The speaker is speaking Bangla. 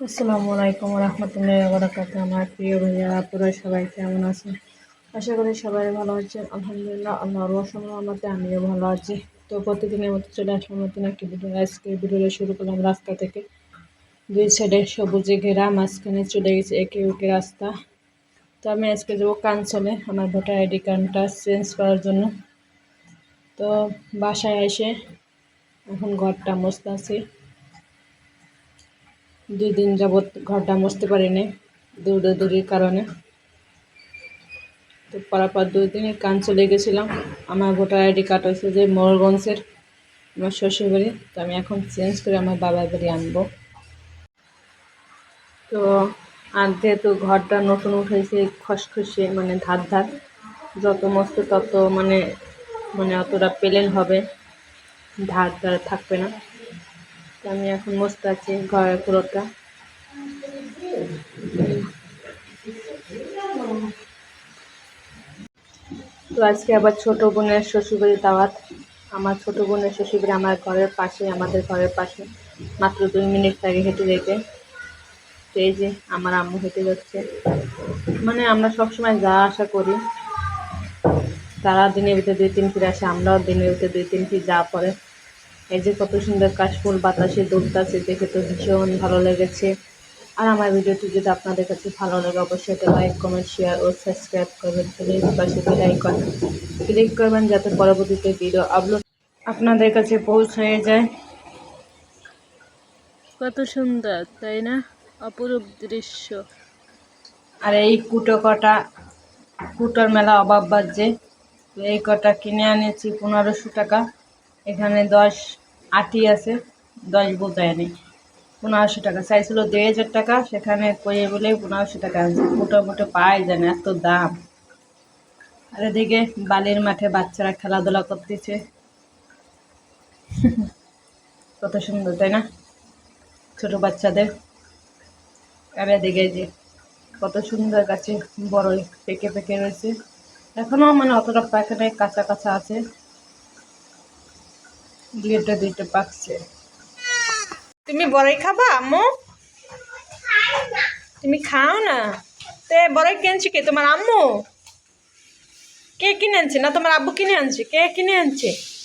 আসসালামু আলাইকুম রহমতুল্লাহ বরাকাত আমার প্রিয় ভাইয়া আপুরা সবাই কেমন আছেন? আশা করি সবাই ভালো আছেন। আলহামদুলিল্লাহ, আল্লাহর অসম আমাতে আমিও ভালো আছি। তো প্রতিদিনের মতো চলে আসলাম নতুন একটি ভিডিও আজকে ভিডিওটা শুরু করলাম রাস্তা থেকে। দুই সাইডে সবুজে ঘেরা, মাঝখানে চলে গেছে একে ওকে রাস্তা। তো আমি আজকে যাব কাঞ্চলে। আমার ভোটার আইডি কার্ডটা চেঞ্জ করার জন্য। তো বাসায় এসে এখন ঘরটা মস্ত আছি। দুই দিন যাবৎ ঘরটা মুছতে পারিনি, দৌড়াদৌড়ির কারণে। তো পরাপর দুই দিনে কান চলে গেছিলাম। আমার ভোটার আইডি কার্ড হয়েছে যে মোরগঞ্জের আমার শ্বশুর বাড়ি তো আমি এখন চেঞ্জ করে আমার বাবার বাড়ি আনব। তো আর যেহেতু ঘরটা নতুন উঠেছে, খসখসে মানে ধার ধার যত মস্ত তত মানে মানে অতটা পেলেন হবে ধার ধার থাকবে না। আমি এখন মস্ত আছি, ঘরের পুরোটা। তো আজকে আবার ছোট বোনের শ্বশুরবাড়ি দাওয়াত। আমার ছোট বোনের শ্বশুরবাড়ি আমার ঘরের পাশে, আমাদের ঘরের পাশে। মাত্র দুই মিনিট লাগে হেঁটে যেতে। তো এই যে আমার আম্মু হেঁটে যাচ্ছে। মানে আমরা সবসময় যা আশা করি, তারা দিনের ভিতরে দুই তিন ফিরে আসে, আমরাও দিনের ভিতরে দুই তিন ফির যা পরে। এই যে কত সুন্দর কাশফুল বাতাসে দুলতাছে দেখে তো ভীষণ ভালো লেগেছে। আর আমার ভিডিওটি যদি আপনাদের কাছে ভালো লাগে অবশ্যই এটা লাইক কমেন্ট শেয়ার ও সাবস্ক্রাইব করবেন। প্লিজ পাশে বেল আইকন ক্লিক করবেন যাতে পরবর্তীতে ভিডিও আপলোড আপনাদের কাছে পৌঁছে যায়। কত সুন্দর তাই না? অপরূপ দৃশ্য। আর এই কুটো কটা কুটোর মেলা অভাব বাজছে এই কটা কিনে আনেছি পনেরোশো টাকা। এখানে দশ আটি আছে, দশ বোঝায় নেই পনেরোশো টাকা। চাইছিল দেড় হাজার টাকা, সেখানে কয়ে বলে পনেরোশো টাকা আছে। মোটো মোটো পাই যায় না এত দাম। আর এদিকে বালির মাঠে বাচ্চারা খেলাধুলা করতেছে। কত সুন্দর, তাই না? ছোট বাচ্চাদের। আর এদিকে যে কত সুন্দর গাছে বড়ই পেকে পেকে রয়েছে। এখনও মানে অতটা নাই, কাঁচা কাঁচা আছে। দুইটা দুইটা পাকছে। তুমি বড়াই খাবা, আম্মু? তুমি খাও না? তে, বড়াই কিনছি কে? তোমার আম্মু? কে কিনে আনছে? না, তোমার আব্বু কিনে আনছে? কে কিনে আনছে?